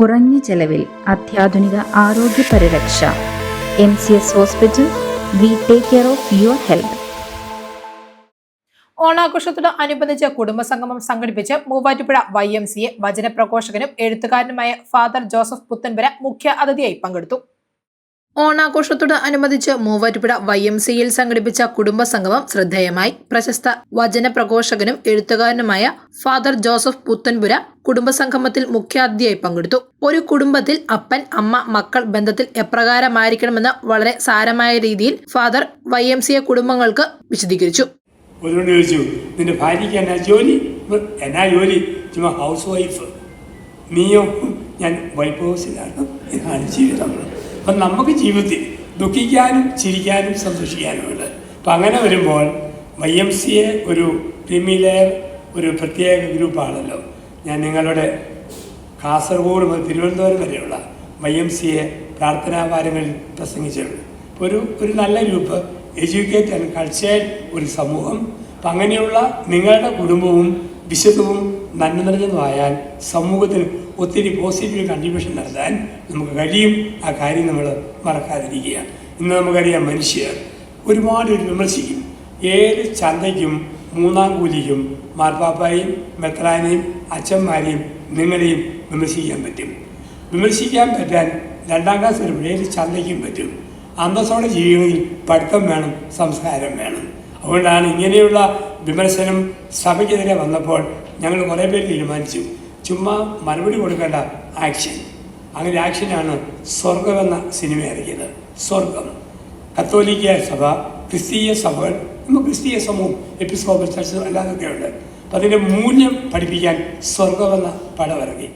കുറഞ്ഞ ചെലവിൽ അത്യാധുനിക ആരോഗ്യ പരിരക്ഷ. M C S hospital we take care of your health. ഓണാഘോഷത്തോട് അനുബന്ധിച്ച് കുടുംബസംഗമം സംഘടിപ്പിച്ച് Muvattupuzha Y M C A വചനപ്രഘോഷകനും എഴുത്തുകാരനുമായ ഫാദർ ജോസഫ് പുത്തൻപുര മുഖ്യ അതിഥിയായി പങ്കെടുത്തു. ഓണാഘോഷത്തോട് അനുബന്ധിച്ച് മൂവാറ്റുപുഴ വൈ എം സിയിൽ സംഘടിപ്പിച്ച കുടുംബസംഗമം ശ്രദ്ധേയമായി. പ്രശസ്ത വചനപ്രഘോഷകനും എഴുത്തുകാരനുമായ ഫാദർ ജോസഫ് പുത്തൻപുര കുടുംബസംഗമത്തിൽ മുഖ്യാതിഥിയായി പങ്കെടുത്തു. ഒരു കുടുംബത്തിൽ അപ്പൻ അമ്മ മക്കൾ ബന്ധത്തിൽ എപ്രകാരമായിരിക്കണമെന്ന് വളരെ സാരമായ രീതിയിൽ ഫാദർ വൈ എം സി കുടുംബങ്ങൾക്ക് വിശദീകരിച്ചു. ചോദിച്ചു നിന്റെ എന്നാ എന്നാ ഹൗസ് നീയോ ഞാൻ വൈഫ് ഇതാണ് ജീവിതം. അപ്പം നമുക്ക് ജീവിതത്തിൽ ദുഃഖിക്കാനും ചിരിക്കാനും സന്തോഷിക്കാനുമുണ്ട് അപ്പം അങ്ങനെ വരുമ്പോൾ വൈ എം സി എ ഒരു ക്രിമിലെയർ ഒരു പ്രത്യേക ഗ്രൂപ്പാണല്ലോ ഞാൻ നിങ്ങളുടെ കാസർഗോഡ് മുതൽ തിരുവനന്തപുരം വരെയുള്ള വൈ എം സി എ പ്രാർത്ഥനാവാരങ്ങളിൽ പ്രസംഗിച്ചിട്ടുണ്ട്. അപ്പോൾ ഒരു ഒരു നല്ല ഗ്രൂപ്പ് എഡ്യൂക്കേറ്റ് ആൻഡ് കൾച്ചേർഡ് ഒരു സമൂഹം. അപ്പം അങ്ങനെയുള്ള നിങ്ങളുടെ കുടുംബവും വിശുദ്ധവും നന്മ നിറഞ്ഞതുമായാൽ സമൂഹത്തിന് ഒത്തിരി പോസിറ്റീവ് കൺട്രിബ്യൂഷൻ നടത്താൻ നമുക്ക് കഴിയും. ആ കാര്യം നമ്മൾ മറക്കാതിരിക്കുക. ഇന്ന് നമുക്കറിയാം മനുഷ്യർ ഒരുപാട് വിമർശിക്കും. ഏത് ചന്തയ്ക്കും മൂന്നാം കൂലിക്കും മാർപ്പാപ്പായും മെത്രാനെയും അച്ഛന്മാരെയും നിങ്ങളെയും വിമർശിക്കാൻ പറ്റും. വിമർശിക്കാൻ പറ്റാൻ രണ്ടാം ക്ലാസ് വരുമ്പോൾ ഏത് ചന്തയ്ക്കും പറ്റും? അന്തസ്സോടെ ജീവിക്കണമെങ്കിൽ പഠിത്തം വേണം സംസ്കാരം വേണം. അതുകൊണ്ടാണ് ഇങ്ങനെയുള്ള വിമർശനം സഭയ്ക്കെതിരെ വന്നപ്പോൾ ഞങ്ങൾ കുറേ പേര് തീരുമാനിച്ചു. ചുമ്മാ മറുപടി കൊടുക്കേണ്ട ആക്ഷൻ അങ്ങനെ ആക്ഷനാണ് സ്വർഗം എന്ന സിനിമ ഇറക്കിയത് സ്വർഗം കത്തോലിക്ക സഭ ക്രിസ്തീയ സഭകൾ നമ്മൾ ക്രിസ്തീയ സമൂഹം എപ്പിസ്കോപ്പൽ ചർച്ച അല്ലാതൊക്കെ ഉണ്ട് അപ്പം അതിന്റെ മൂല്യം പഠിപ്പിക്കാൻ സ്വർഗമെന്ന പടം ഇറങ്ങി.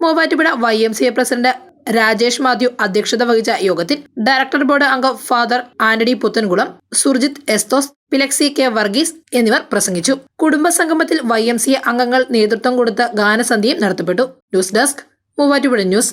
Muvattupuzha Y M C A president Rajesh Mathew അധ്യക്ഷത വഹിച്ച യോഗത്തിൽ ഡയറക്ടർ ബോർഡ് അംഗം ഫാദർ ആന്റണി പുത്തൻകുളം സുർജിത് എസ്തോസ് പിലക്സി കെ വർഗീസ് എന്നിവർ പ്രസംഗിച്ചു. കുടുംബ സംഗമത്തിൽ വൈ എം സി അംഗങ്ങൾ നേതൃത്വം കൊടുത്ത ഗാനസന്ധ്യയും നടത്തപ്പെട്ടു. News desk Muvattupuzha news.